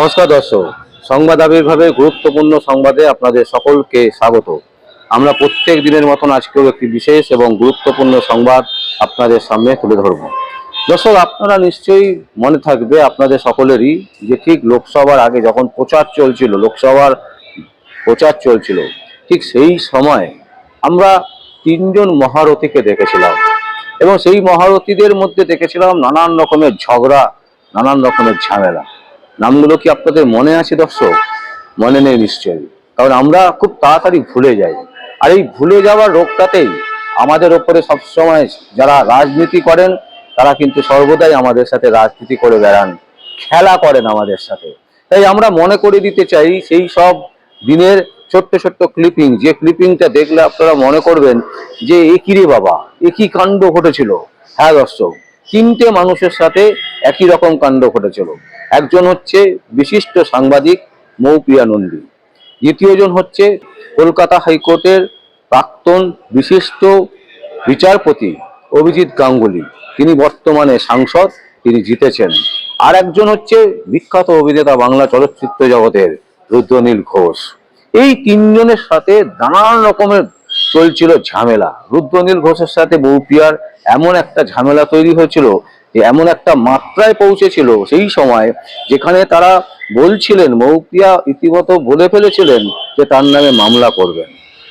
নমস্কার দর্শক। সংবাদ আবির্ভাবে গুরুত্বপূর্ণ সংবাদে আপনাদের সকলকে স্বাগত। আমরা প্রত্যেক দিনের মতন আজকেও একটি বিশেষ এবং গুরুত্বপূর্ণ সংবাদ আপনাদের সামনে তুলে ধরব। দর্শক, আপনারা নিশ্চয়ই মনে থাকবে আপনাদের সকলেরই যে ঠিক লোকসভার আগে যখন প্রচার চলছিল, লোকসভার প্রচার চলছিল, ঠিক সেই সময় আমরা তিনজন মহারথীকে দেখেছিলাম এবং সেই মহারথীদের মধ্যে দেখেছিলাম নানান রকমের ঝগড়া, নানান রকমের ঝামেলা। নামগুলো কি আপনাদের মনে আছে দর্শক? মনে নেই নিশ্চয়ই। কারণ আমরা খুব তাড়াতাড়ি ভুলে যাই। আর এই ভুলে যাওয়ার রোগটাতেই আমাদের ওপরে সবসময় যারা রাজনীতি করেন, তারা কিন্তু সর্বদাই আমাদের সাথে রাজনীতি করে বেড়ান, খেলা করেন আমাদের সাথে। তাই আমরা মনে করে দিতে চাই, সেই সব দিনের ছোট্ট ছোট্ট ক্লিপিং যে ক্লিপিংটা দেখলে আপনারা মনে করবেন যে, এ কি রে বাবা? এ কি কাণ্ড ঘটেছিল? হ্যাঁ দর্শক তিনটে মানুষের সাথে একই রকম কাণ্ড ঘটেছিল। একজন হচ্ছে বিশিষ্ট সাংবাদিক মৌপিয়া নন্দী, দ্বিতীয়জন হচ্ছে কলকাতা হাইকোর্টের প্রাক্তন বিশিষ্ট বিচারপতি অভিজিৎ গাঙ্গুলি। তিনি বর্তমানে সাংসদ, তিনি জিতেছেন। আর একজন হচ্ছে বিখ্যাত অভিনেতা বাংলা চলচ্চিত্র জগতের রুদ্রনীল ঘোষ। এই তিনজনের সাথে নানান রকমের চলছিল ঝামেলা। রুদ্রনীল ঘোষের সাথে বৌপিয়ার এমন একটা ঝামেলা তৈরি হয়েছিল যে এমন একটা মাত্রায় পৌঁছেছিল সেই সময় যেখানে তারা বলছিলেন মৌপিয়া ইতিমত বলে ফেলেছিলেন যে তার নামে মামলা করবেন।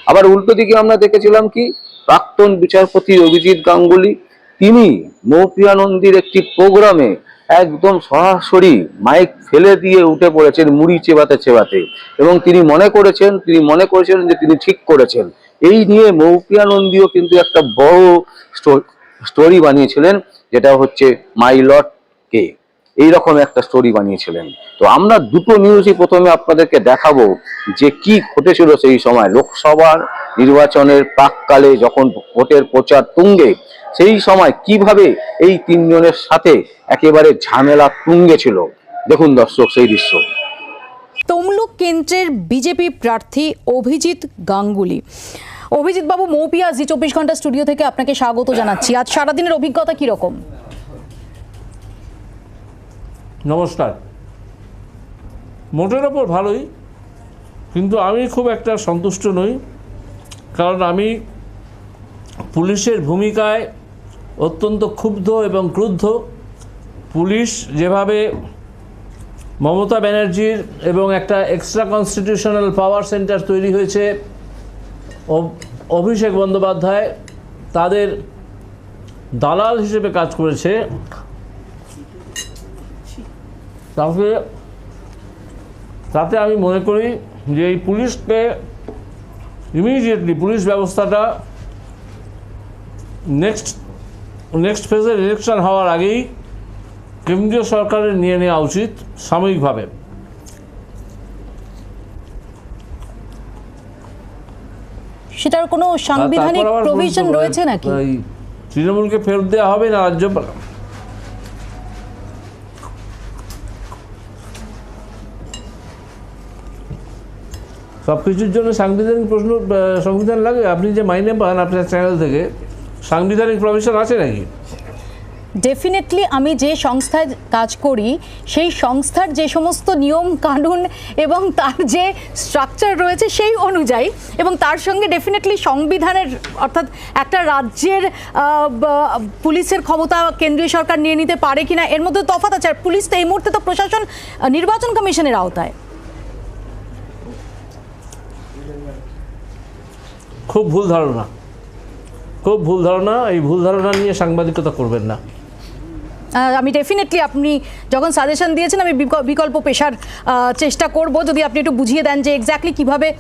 আবার উল্টো দিকে আমরা দেখেছিলাম কি, প্রাক্তন বিচারপতি অভিজিৎ গাঙ্গুলি, তিনি মৌপিয়া নন্দীর একটি প্রোগ্রামে একদম সরাসরি মাইক ফেলে দিয়ে উঠে পড়েছেন, মুড়ি চেবাতে চেবাতে। এবং তিনি মনে করেছেন, তিনি মনে করেছিলেন যে তিনি ঠিক করেছেন। এই নিয়ে মৌপিয়া নন্দীও কিন্তু একটা বড় স্টোরি বানিয়েছিলেন, যেটা হচ্ছে মাই লট কে এইরকম একটা স্টোরি বানিয়েছিলেন। তো আমরা দুটো নিউজই প্রথমে আপনাদেরকে দেখাবো যে কি ঘটেছিল সেই সময়। লোকসভার নির্বাচনের প্রাককালে যখন ভোটের প্রচার তুঙ্গে, সেই সময় কীভাবে এই তিনজনের সাথে একেবারে ঝামেলা তুঙ্গে ছিল দেখুন দর্শক সেই দৃশ্য। তমলুক কেন্দ্রের বিজেপি প্রার্থী অভিজিৎ গাঙ্গুলি। অভিজিৎ বাবু মৌপিয়া, জি চব্বিশ ঘণ্টা স্টুডিও থেকে আপনাকে স্বাগত জানাচ্ছি। আজ সারাদিনের অভিজ্ঞতা কীরকম? নমস্কার। মোটের ওপর ভালোই, কিন্তু আমি খুব একটা সন্তুষ্ট নই, কারণ আমি পুলিশের ভূমিকায় অত্যন্ত ক্ষুব্ধ এবং ক্রুদ্ধ। পুলিশ যেভাবে মমতা ব্যানার্জির এবং একটা এক্সট্রা কনস্টিটিউশনাল পাওয়ার সেন্টার তৈরি হয়েছে অভিষেক বন্দ্যোপাধ্যায় তাদের দালাল হিসেবে কাজ করেছে। তাতে তাতে আমি মনে করি যে এই পুলিশকে ইমিডিয়েটলি পুলিশ ব্যবস্থাটা নেক্সট নেক্সট ফেজের ইলেকশন হওয়ার আগেই কেন্দ্রীয় সরকারের নিয়ে নেওয়া উচিত সাময়িকভাবে। সেটার কোনো সাংবিধানিক প্রভিশন রয়েছে নাকি? তৃণমূলকে ফেরত দেওয়া হবে না রাজ্যপাল সব কিছুর জন্য সাংবিধানিক প্রশ্ন সংবিধান লাগে। আপনি যে মাইনে পান আপনার চ্যানেল থেকে সাংবিধানিক প্রভিশন আছে নাকি? ডেফিনেটলি আমি যে সংস্থায় কাজ করি, সেই সংস্থার যে সমস্ত নিয়ম, কানুন এবং তার যে স্ট্রাকচার রয়েছে সেই অনুযায়ী এবং তার সঙ্গে ডেফিনেটলি সংবিধানের, অর্থাৎ একটা রাজ্যের পুলিশের ক্ষমতা কেন্দ্রীয় সরকার নিয়ে নিতে পারে কিনা, এর মধ্যে তফাৎ আছে। আর পুলিশ তো এই মুহূর্তে তো প্রশাসন নির্বাচন কমিশনের আওতায়। খুব ভুল ধারণা। খুব ভুল ধারণা, এই ভুল ধারণা নিয়ে সাংবাদিকতা করবেন না। আমি ডেফিনেটলি আপনি যখন সাজেশন দিয়েছেন আমি বিক- বিকল্প পেশার চেষ্টা করব। যদি আপনি একটু বুঝিয়ে দেন যে এক্স্যাক্টলি কীভাবে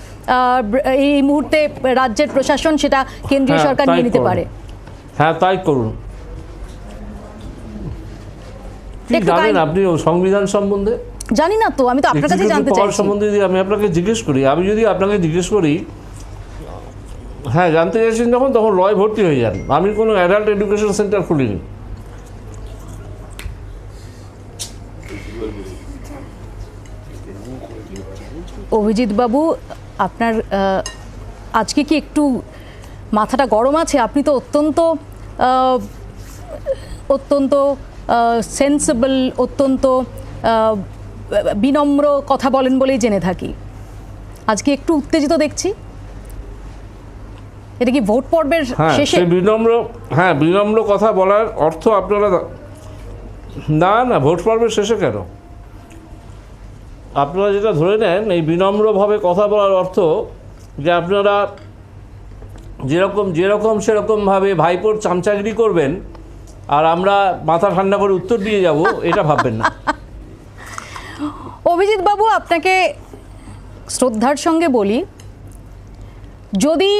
এই মুহূর্তে রাজ্যের প্রশাসন সেটা কেন্দ্রীয় হ্যাঁ, সরকার নিয়ে নিতে পারে। হ্যাঁ তাই করুন। জানেন আপনি সংবিধান সম্বন্ধে? জানি না তো আমি তো আপনার কাছে জানতে চাইছি। সম্বন্ধে যদি আমি আপনাকে জিজ্ঞেস করি আমি যদি আপনাকে জিজ্ঞেস করি হ্যাঁ জানতে চাইছেন যখন তখন লয় ভর্তি হয়ে যান। আমি কোনো অ্যাডাল্ট এডুকেশন সেন্টার খুলিনি। অভিজিৎ বাবু আপনার আজকে কি একটু মাথাটা গরম আছে? আপনি তো অত্যন্ত অত্যন্ত সেন্সিবল অত্যন্ত বিনম্র কথা বলেন বলেই জেনে থাকি। আজকে একটু উত্তেজিত দেখছি। এটা কি ভোট পর্বের হ্যাঁ শেষে? বিনম্র হ্যাঁ বিনম্র কথা বলার অর্থ আপনারা না না ভোট পর্বের শেষে কেন? আপনারা যেটা ধরে নেন, এই বিনম্রভাবে কথা বলার অর্থ যে আপনারা যেরকম যেরকম সেরকমভাবে ভাইপোর চামচাগিরি করবেন আর আমরা মাথা ঠান্ডা করে উত্তর দিয়ে যাব, এটা ভাববেন না। অভিজিৎ বাবু, আপনাকে শ্রদ্ধার সঙ্গে বলি, যদি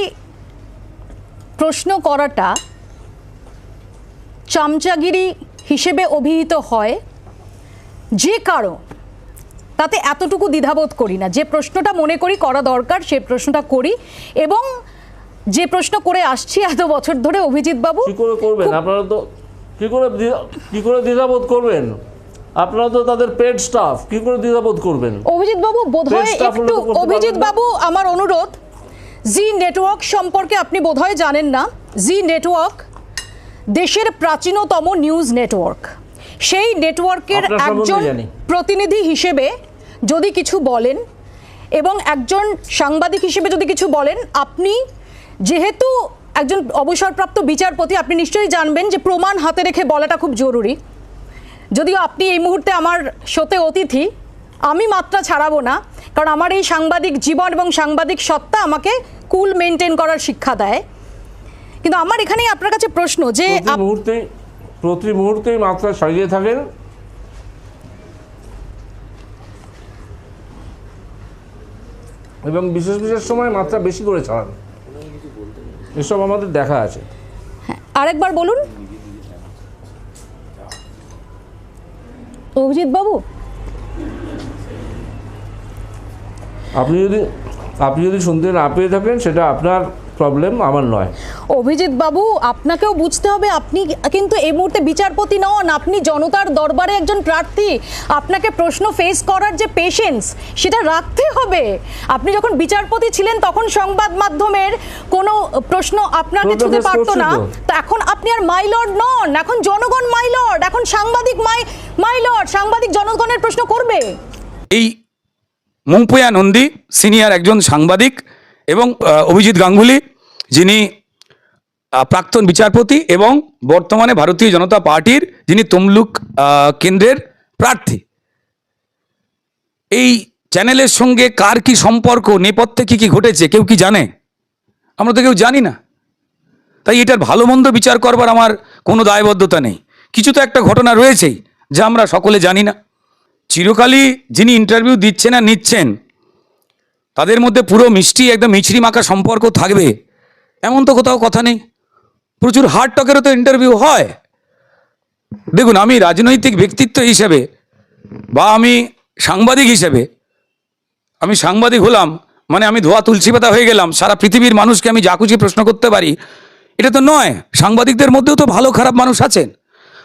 প্রশ্ন করাটা চামচাগিরি হিসেবে অভিহিত হয়, যে কারও তাতে এতটুকু দ্বিধাবোধ করি না। যে প্রশ্নটা মনে করি করা দরকার সে প্রশ্নটা করি এবং যে প্রশ্ন করে আসছি এত বছর ধরে অভিজিৎ বাবু কি করে করবেন? আপনারা তো কি করে কি করে দ্বিধাবোধ করবেন? আপনারা তো তাদের পেড স্টাফ কি করে দ্বিধাবোধ করবেন? অভিজিৎ বাবু বোধহয় একটু অভিজিৎ বাবু আমার অনুরোধ জি নেটওয়ার্ক সম্পর্কে আপনি বোধহয় জানেন না। জি নেটওয়ার্ক দেশের প্রাচীনতম নিউজ নেটওয়ার্ক সেই নেটওয়ার্কের একজন প্রতিনিধি হিসেবে যদি কিছু বলেন এবং একজন সাংবাদিক হিসেবে যদি কিছু বলেন আপনি যেহেতু একজন অবসরপ্রাপ্ত বিচারপতি আপনি নিশ্চয়ই জানবেন যে প্রমাণ হাতে রেখে বলাটা খুব জরুরি। যদিও আপনি এই মুহূর্তে আমার শোতে অতিথি আমি মাত্রা ছাড়াবো না কারণ আমার এই সাংবাদিক জীবন এবং সাংবাদিক সত্তা আমাকে কুল মেনটেন করার শিক্ষা দেয়। কিন্তু আমার এখানেই আপনার কাছে প্রশ্ন যে প্রতি মুহূর্তেই মাত্রা ছাড়িয়ে থাকেন। এবং বিশেষ বিশেষ সময় মাত্রা বেশি করে চালান এসব আমাদের দেখা আছে। আরেকবার বলুন। অভিজিৎ বাবু? আপনি যদি আপনি যদি শুনতে না পেয়ে থাকেন সেটা আপনার প্রবলেম আমার নয়। অভিজিৎ বাবু আপনাকেও বুঝতে হবে আপনি কিন্তু এই মুহূর্তে বিচারপতি নন আপনি জনতার দরবারে একজন প্রার্থী। আপনাকে প্রশ্ন ফেস করার যে পেশেন্স সেটা রাখতে হবে। আপনি যখন বিচারপতি ছিলেন তখন সংবাদ মাধ্যমের কোনো প্রশ্ন আপনাকে ছুতে পারতো না। তো। তো এখন আপনি আর মাইলর্ড নন এখন জনগণ মাইলর্ড এখন সাংবাদিক মাই মাইলর্ড সাংবাদিক জনগণের প্রশ্ন করবে। এই মুংপুয়া নন্দী সিনিয়র একজন সাংবাদিক এবং অভিজিৎ গাঙ্গুলি, যিনি প্রাক্তন বিচারপতি এবং বর্তমানে ভারতীয় জনতা পার্টির যিনি তমলুক কেন্দ্রের প্রার্থী। এই চ্যানেলের সঙ্গে কার কি সম্পর্ক, নেপথ্যে কি কি ঘটেছে, কেউ কি জানে? আমরা তো কেউ জানি না। তাই এটার ভালো মন্দ বিচার করবার আমার কোনো দায়বদ্ধতা নেই। কিছু তো একটা ঘটনা রয়েছেই, যা আমরা সকলে জানি না। চিরকালই যিনি ইন্টারভিউ দিচ্ছেন আর নিচ্ছেন তাদের মধ্যে পুরো মিষ্টি একদম মিছরি মাখা সম্পর্ক থাকবে। এমন তো কোথাও কথা নেই। প্রচুর হার্ড টকেরও তো ইন্টারভিউ হয়। দেখুন, আমি রাজনৈতিক ব্যক্তিত্ব হিসেবে বা আমি সাংবাদিক হিসেবে, আমি সাংবাদিক হলাম মানে আমি ধোয়া তুলসী পাতা হয়ে গেলাম, সারা পৃথিবীর মানুষকে আমি যা খুশি প্রশ্ন করতে পারি, এটা তো নয়। সাংবাদিকদের মধ্যেও তো ভালো খারাপ মানুষ আছেন।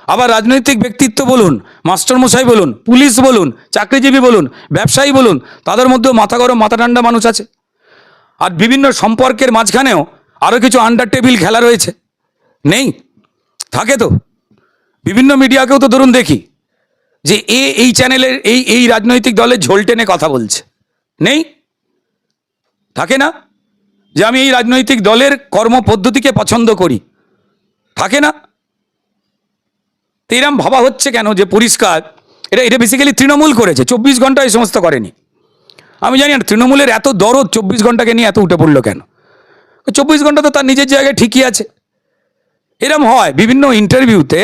আবার রাজনৈতিক ব্যক্তিত্ব বলুন, মাস্টারমশাই বলুন, পুলিশ বলুন, চাকরিজীবী বলুন, ব্যবসায়ী বলুন, তাদের মধ্যেও মাথা গরম, মাথা ঠান্ডা মানুষ আছে। আর বিভিন্ন সম্পর্কের মাঝখানেও আরও কিছু আন্ডার টেবিল খেলা রয়েছে। নেই? থাকে তো। বিভিন্ন মিডিয়াকেও তো ধরুন দেখি, যে এ এই চ্যানেলের এই এই রাজনৈতিক দলের ঝোল টেনে কথা বলছে। নেই? থাকে না? যে আমি এই রাজনৈতিক দলের কর্মপদ্ধতিকে পছন্দ করি। থাকে না? তো এরম ভাবা হচ্ছে কেন যে পরিষ্কার? এটা এটা বেসিক্যালি তৃণমূল করেছে চব্বিশ ঘণ্টা এই সমস্ত করেনি। আমি জানি না তৃণমূলের এত দরদ চব্বিশ ঘন্টাকে নিয়ে এত উঠে পড়ল কেন? চব্বিশ ঘণ্টা তো তার নিজের জায়গায় ঠিকই আছে। এরম হয় বিভিন্ন ইন্টারভিউতে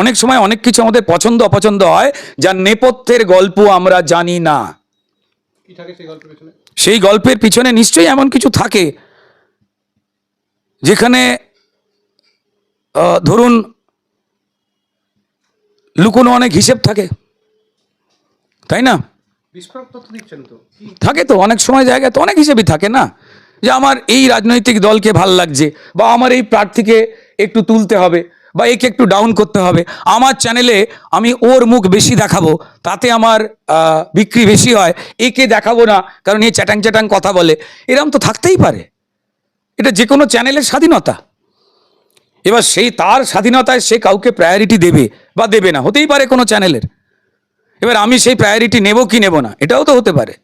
অনেক সময় অনেক কিছু আমাদের পছন্দ অপছন্দ হয় যার নেপথ্যের গল্প আমরা জানি না। সেই গল্পের পিছনে? নিশ্চয়ই এমন কিছু থাকে। যেখানে ধরুন লুকোনো অনেক হিসেব থাকে। তাই না? থাকে তো অনেক সময় জায়গায় তো অনেক হিসেবই থাকে না? যে আমার এই রাজনৈতিক দলকে ভালো লাগছে বা আমার এই প্রার্থীকে একটু তুলতে হবে বা একে একটু ডাউন করতে হবে। আমার চ্যানেলে আমি ওর মুখ বেশি দেখাবো তাতে আমার বিক্রি বেশি হয় একে দেখাবো না কারণ এ চ্যাটাং চ্যাটাং কথা বলে। এরম তো থাকতেই পারে। এটা যে কোনো চ্যানেলের স্বাধীনতা। এবার সেই তার স্বাধীনতায় সে কাউকে প্রায়োরিটি দেবে বা দেবে না হতেই পারে কোনো চ্যানেলের এবার আমি সেই প্রায়োরিটি নেব কি নেব না এটাও তো হতে পারে।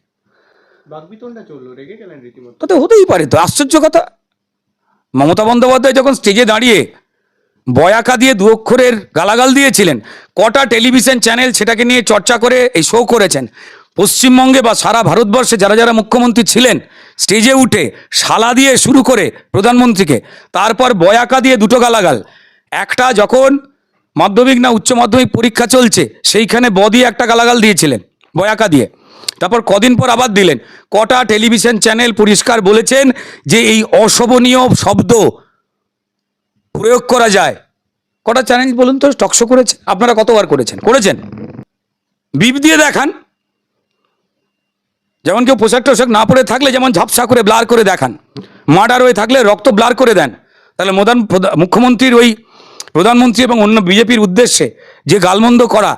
তাতে হতেই পারে তো আশ্চর্য কথা। মমতা বন্দ্যোপাধ্যায় যখন স্টেজে দাঁড়িয়ে বয়াকা দিয়ে দু অক্ষরের গালাগাল দিয়েছিলেন কটা টেলিভিশন চ্যানেল সেটাকে নিয়ে চর্চা করে এই শো করেছেন পশ্চিমবঙ্গে বা সারা ভারতবর্ষে যারা যারা মুখ্যমন্ত্রী ছিলেন, স্টেজে উঠে শালা দিয়ে শুরু করে প্রধানমন্ত্রীকে, তারপর বয়াকা দিয়ে দুটো গালাগাল। একটা যখন মাধ্যমিক না উচ্চ মাধ্যমিক পরীক্ষা চলছে, সেইখানে ব দিয়ে একটা গালাগাল দিয়েছিলেন, বয়াকা দিয়ে। তারপর কদিন পর আবার দিলেন। কটা টেলিভিশন চ্যানেল পরিষ্কার বলেছেন যে এই অশোভনীয় শব্দ প্রয়োগ করা যায়। কটা চ্যানেল বলুন তো টকশো করেছে? আপনারা কতবার করেছেন? করেছেন। বিপ দিয়ে দেখান। যেমন কেউ পোশাক টোশাক না পরে থাকলে যেমন ঝাপসা করে ব্লার করে দেখান, মার্ডার হয়ে থাকলে রক্ত ব্লার করে দেন, তাহলে মোদান মুখ্যমন্ত্রীর ওই প্রধানমন্ত্রী এবং অন্য বিজেপির উদ্দেশ্যে যে গালমন্দ করা,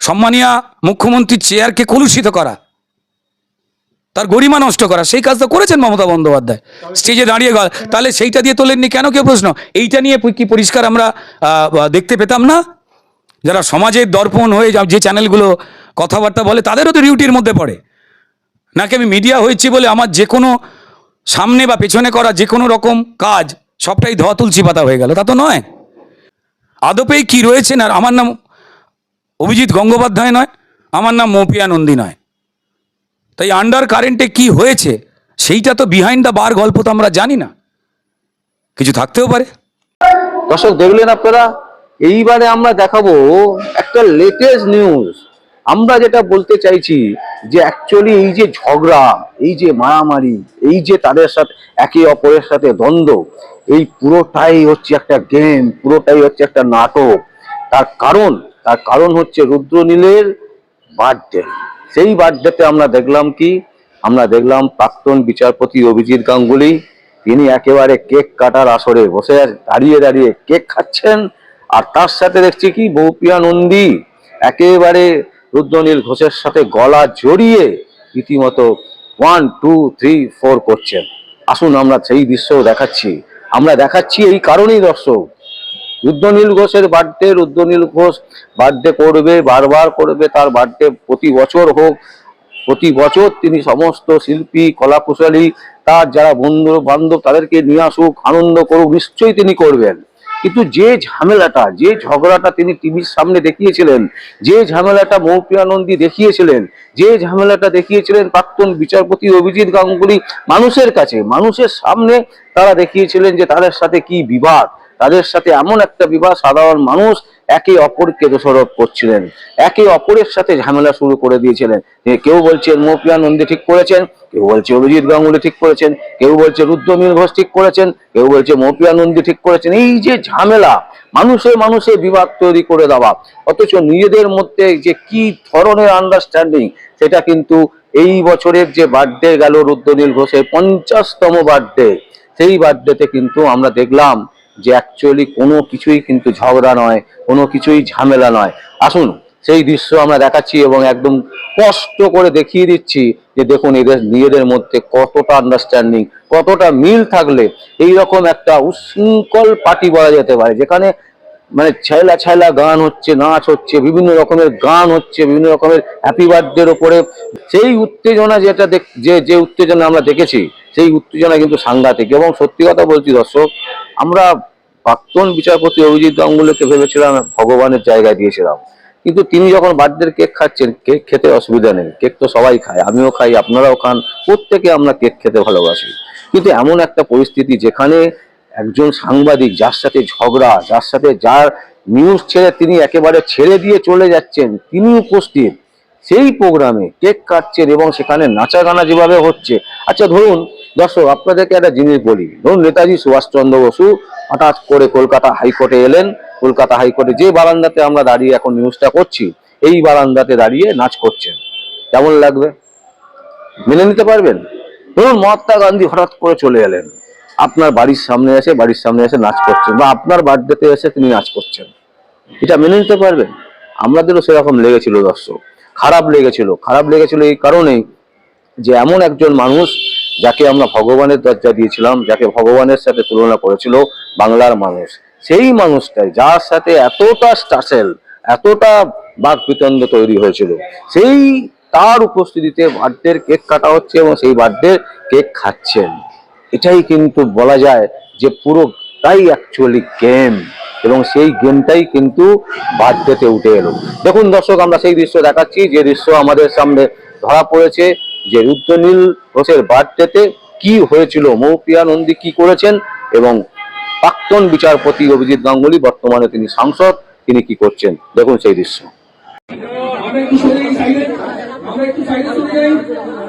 সম্মানীয় মুখ্যমন্ত্রীর চেয়ারকে কলুষিত করা, তার গরিমা নষ্ট করা, সেই কাজটা করেছেন মমতা বন্দ্যোপাধ্যায়। স্টেজে দাঁড়িয়ে গেল তাহলে সেইটা দিয়ে তোলেননি কেন? কেউ প্রশ্ন। এইটা নিয়ে কি পরিষ্কার আমরা দেখতে পেতাম না? যারা সমাজের দর্পণ হয়ে যে চ্যানেলগুলো কথাবার্তা বলে, তাদেরও তো ডিউটির মধ্যে পড়ে। নাকি আমি মিডিয়া হয়েছি বলে আমার যে কোনো সামনে বা পেছনে করা যে কোনো রকম কাজ সবটাই ধোয়া তুলসী পাতা হয়ে গেল। তা তো নয়। আদপেই কি রয়েছেন আর আমার নাম অভিজিৎ গঙ্গোপাধ্যায় নয়, আমার নাম মৌপিয়া নন্দী নয়। তাই আন্ডার কারেন্টে কি হয়েছে সেইটা তো বিহাইন্ড দ্য বার গল্প তো আমরা জানি না। কিছু থাকতেও পারে। দর্শক, দেখলেন আপনারা? এইবারে আমরা দেখাবো একটা লেটেস্ট নিউজ আমরা যেটা বলতে চাইছি যে অ্যাকচুয়ালি এই যে ঝগড়া, এই যে মারামারি, এই যে তাদের সাথে, একে অপরের সাথে দ্বন্দ্ব, এই পুরোটাই হচ্ছে একটা গেম পুরোটাই হচ্ছে একটা নাটক। তার কারণ তার কারণ হচ্ছে রুদ্রনীলের বার্থডে সেই বার্থডেতে আমরা দেখলাম কি? আমরা দেখলাম প্রাক্তন বিচারপতি অভিজিৎ গাঙ্গুলি, তিনি একেবারে কেক কাটার আসরে বসে দাঁড়িয়ে দাঁড়িয়ে কেক খাচ্ছেন, আর তার সাথে দেখছি কি? বৌপিয়া নন্দী, একেবারে রুদ্রনীল ঘোষের সাথে গলা জড়িয়ে রীতিমতো ওয়ান টু থ্রি ফোর করছেন। আসুন আমরা সেই দৃশ্য দেখাচ্ছি। আমরা দেখাচ্ছি এই কারণেই দর্শক, রুদ্রনীল ঘোষের বার্থডে রুদ্রনীল ঘোষ বার্থডে করবে, বারবার করবে, তার বার্থডে প্রতি বছর হোক, প্রতি বছর তিনি সমস্ত শিল্পী, কলাকুশলী, তার যারা বন্ধু বান্ধব তাদেরকে নিয়ে আসুক, আনন্দ করুক, নিশ্চয়ই তিনি করবেন। কিন্তু যে ঝামেলাটা, যে ঝগড়াটা তিনি টিভির সামনে দেখিয়েছিলেন, যে ঝামেলাটা মৌপিয়ানন্দী দেখিয়েছিলেন, যে ঝামেলাটা দেখিয়েছিলেন প্রাক্তন বিচারপতি অভিজিৎ গাঙ্গুলি মানুষের কাছে, মানুষের সামনে তারা দেখিয়েছিলেন যে তাদের সাথে কি বিবাদ, তাদের সাথে এমন একটা বিবাদ, সাধারণ মানুষ একে অপরকে দোষারোপ করছিলেন। একে অপরের সাথে ঝামেলা শুরু করে দিয়েছিলেন। কেউ বলছেন মৌপিয়া নন্দী ঠিক করেছেন, কেউ বলছে অভিজিৎ গাঙ্গুলি ঠিক করেছেন, কেউ বলছে রুদ্রনীল ঘোষ ঠিক করেছেন, কেউ বলছে মৌপিয়া নন্দী ঠিক করেছেন। এই যে ঝামেলা, মানুষে মানুষে বিবাদ তৈরি করে দেওয়া, অথচ নিজেদের মধ্যে যে কি ধরনের আন্ডারস্ট্যান্ডিং সেটা কিন্তু এই বছরের যে বার্থডে গেল রুদ্রনীল ঘোষের পঞ্চাশতম বার্থডে সেই বার্থডেতে কিন্তু আমরা দেখলাম যে অ্যাকচুয়ালি কোনো কিছুই কিন্তু ঝগড়া নয়, কোনো কিছুই ঝামেলা নয়। আসুন, সেই দৃশ্য আমরা দেখাচ্ছি এবং একদম কষ্ট করে দেখিয়ে দিচ্ছি যে দেখুন এদের, নিজেদের মধ্যে কতটা আন্ডারস্ট্যান্ডিং কতটা মিল থাকলে এই রকম একটা উশৃঙ্খল পার্টি বলা যেতে পারে, যেখানে মানে ছেলা ছেলা গান হচ্ছে, নাচ হচ্ছে, বিভিন্ন রকমের গান হচ্ছে, বিভিন্ন রকমের হ্যাপি বার্থডের ওপরে সেই উত্তেজনা যেটা যে যে উত্তেজনা আমরা দেখেছি, সেই উত্তেজনা কিন্তু সাংঘাতিক। এবং সত্যি কথা বলছি দর্শক, আমরা প্রাক্তন বিচারপতি অভিজিৎ গাঙ্গুলিকে ভেবেছিলাম ভগবানের জায়গায় দিয়েছিলাম। কিন্তু তিনি যখন বার্থডের কেক খাচ্ছেন, কেক খেতে অসুবিধা নেই, কেক তো সবাই খায়, আমিও খাই, আপনারাও খান, প্রত্যেকে আমরা কেক খেতে ভালোবাসি। কিন্তু এমন একটা পরিস্থিতি যেখানে একজন সাংবাদিক যার সাথে ঝগড়া, যার সাথে যার নিউজ ছেড়ে তিনি একেবারে ছেড়ে দিয়ে চলে যাচ্ছেন তিনি উপস্থিত। সেই প্রোগ্রামে কেক কাটছেন এবং সেখানে নাচা গানা যেভাবে হচ্ছে। আচ্ছা ধরুন, দর্শক, আপনাদেরকে একটা জিনিস বলি। ধরুন, নেতাজি সুভাষচন্দ্র বসু হঠাৎ করে কলকাতা হাইকোর্টে এলেন। কলকাতা হাইকোর্টে যে বারান্দাতে আমরা দাঁড়িয়ে এখন নিউজটা করছি, এই বারান্দাতে দাঁড়িয়ে নাচ করছেন। কেমন লাগবে? মেনে নিতে পারবেন? ধরুন, মহাত্মা গান্ধী হঠাৎ করে চলে এলেন। আপনার বাড়ির সামনে এসে, বাড়ির সামনে এসে নাচ করছেন বা আপনার বার্থডেতে এসে তিনি নাচ করছেন। এটা মেনে নিতে পারবেন? আমাদেরও সেরকম লেগেছিল, দর্শক। খারাপ লেগেছিল। খারাপ লেগেছিল এই কারণেই যে এমন একজন মানুষ যাকে আমরা ভগবানের দরজা দিয়েছিলাম, যাকে ভগবানের সাথে তুলনা করেছিল বাংলার মানুষ। সেই মানুষটাই যার সাথে এতটা স্টাসেল, এতটা বাক বিতন্ড তৈরি হয়েছিল, সেই তার উপস্থিতিতে বার্থডের কেক কাটা হচ্ছে এবং সেই বার্থডে কেক খাচ্ছেন। এটাই কিন্তু বলা যায় যে পুরোটাই অ্যাকচুয়ালি গেম এবং সেই গেমটাই কিন্তু বার্থডেতে উঠে এলো। দেখুন দর্শক, আমরা সেই দৃশ্য দেখাচ্ছি, যে দৃশ্য আমাদের সামনে ধরা পড়েছে, যে রুদ্রনীল ঘোষের বার্থডেতে কি হয়েছিল, মৌপিয়া নন্দী কি করেছেন এবং প্রাক্তন বিচারপতি অভিজিৎ গাঙ্গুলি, বর্তমানে তিনি সাংসদ, তিনি কি করছেন? দেখুন সেই দৃশ্য।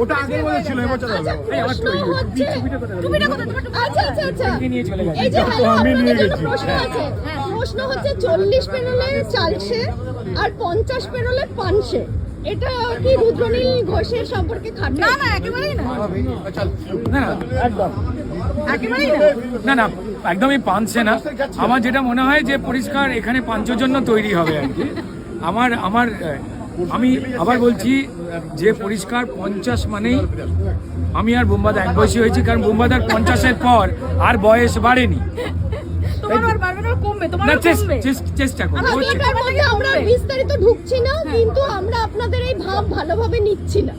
ওটা আগের মধ্যে ছিল এবছর হবে এই আমার কোথায় আচ্ছা আচ্ছা আচ্ছা। এই যে হ্যালো আপনাদের জন্য প্রশ্ন প্রশ্ন হচ্ছে চল্লিশ পেরোলে চালছে আর পঞ্চাশ পেরোলে পানসে এটা কি রুদ্রনীল ঘোষের সম্পর্কে খাটে? না না একেবারেই না। না না না। একদমই পানছে না। আমার যেটা মনে হয় যে পরিষ্কার এখানে পাঞ্চের জন্য তৈরি হবে আর কি। আমার আমার আমি আবার বলছি যে পরিষ্কার পঞ্চাশ মানেই আমি আর বোম্বাদা এক বয়সী হয়েছি কারণ বোম্বাদার পঞ্চাশের পর আর বয়স বাড়েনি। চেষ্টা আমরা বিস্তারিত ঢুকছি না কিন্তু আমরা আপনাদের এই ভাব ভালোভাবে নিচ্ছি না।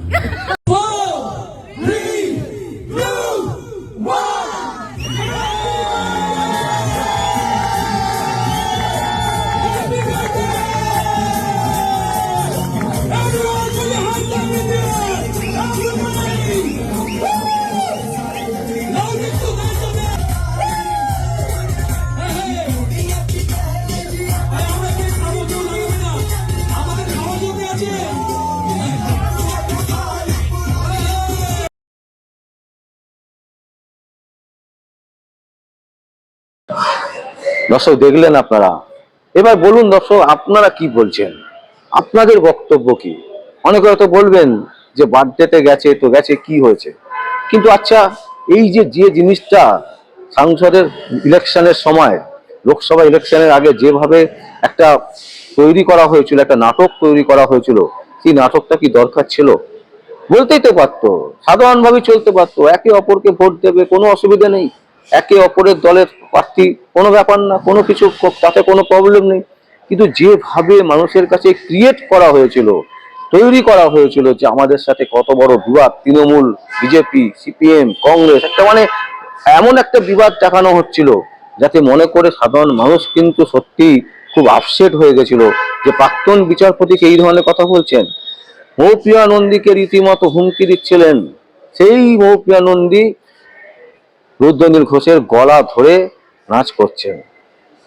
দর্শক, দেখলেন আপনারা। এবার বলুন দর্শক, আপনারা কি বলছেন? আপনাদের বক্তব্য কি? অনেকে হয়তো বলবেন যে বার্থডেতে গেছে, তো গেছে, কি হয়েছে? কিন্তু আচ্ছা এই যে যে জিনিসটা সাংসদের ইলেকশনের সময়, লোকসভা ইলেকশনের আগে যেভাবে একটা তৈরি করা হয়েছিল, একটা নাটক তৈরি করা হয়েছিল, সেই নাটকটা কি দরকার ছিল? বলতেই তো পারতো সাধারণভাবে চলতে পারতো, একে অপরকে ভোট দেবে, কোনো অসুবিধা নেই। একে অপরের দলের প্রার্থী, কোনো ব্যাপার না, কোনো কিছু, তাতে কোনো প্রবলেম নেই। কিন্তু যেভাবে মানুষের কাছে ক্রিয়েট করা হয়েছিল, তৈরি করা হয়েছিল যে আমাদের সাথে কত বড় বিবাদ, তৃণমূল বিজেপি সিপিএম কংগ্রেস একটা মানে এমন একটা বিবাদ দেখানো হচ্ছিল, যাতে মনে করে সাধারণ মানুষ কিন্তু সত্যি খুব আপসেট হয়ে গেছিল যে প্রাক্তন বিচারপতিকে এই ধরনের কথা বলছেন? মৌপ্রিয়া নন্দীকে রীতিমতো হুমকি দিচ্ছিলেন। সেই মৌপ্রিয়া নন্দী রুদ্রনীল ঘোষের গলা ধরে নাচ করছেন।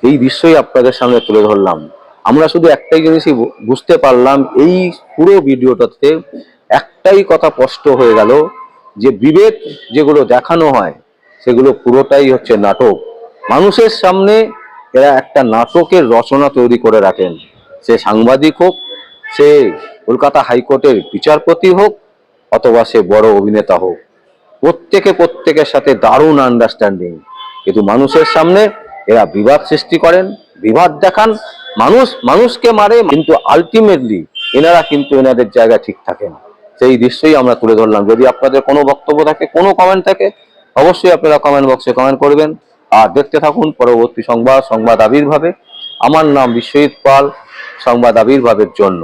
এই দৃশ্যই আপনাদের সামনে তুলে ধরলাম। আমরা শুধু একটাই জিনিসই বুঝতে পারলাম, এই পুরো ভিডিওটাতে একটাই কথা স্পষ্ট হয়ে গেল যে বিবেক যেগুলো দেখানো হয়, সেগুলো পুরোটাই হচ্ছে নাটক। মানুষের সামনে এরা একটা নাটকের রচনা তৈরি করে রাখেন। সে সাংবাদিক হোক, সে কলকাতা হাইকোর্টের বিচারপতি হোক, অথবা সে বড় অভিনেতা হোক। প্রত্যেকে প্রত্যেকের সাথে দারুণ আন্ডারস্ট্যান্ডিং কিন্তু মানুষের সামনে এরা বিবাদ সৃষ্টি করেন, বিবাদ দেখান। মানুষ, মানুষকে মারে, কিন্তু আলটিমেটলি এনারা কিন্তু এনাদের জায়গা ঠিক থাকেন। সেই দৃশ্যই আমরা তুলে ধরলাম। যদি আপনাদের কোনো বক্তব্য থাকে, কোনো কমেন্ট থাকে, অবশ্যই আপনারা কমেন্ট বক্সে কমেন্ট করবেন। আর দেখতে থাকুন পরবর্তী সংবাদ সংবাদ আবির্ভাবে। আমার নাম বিশ্বজিৎ পাল, সংবাদ আবির্ভাবের জন্য।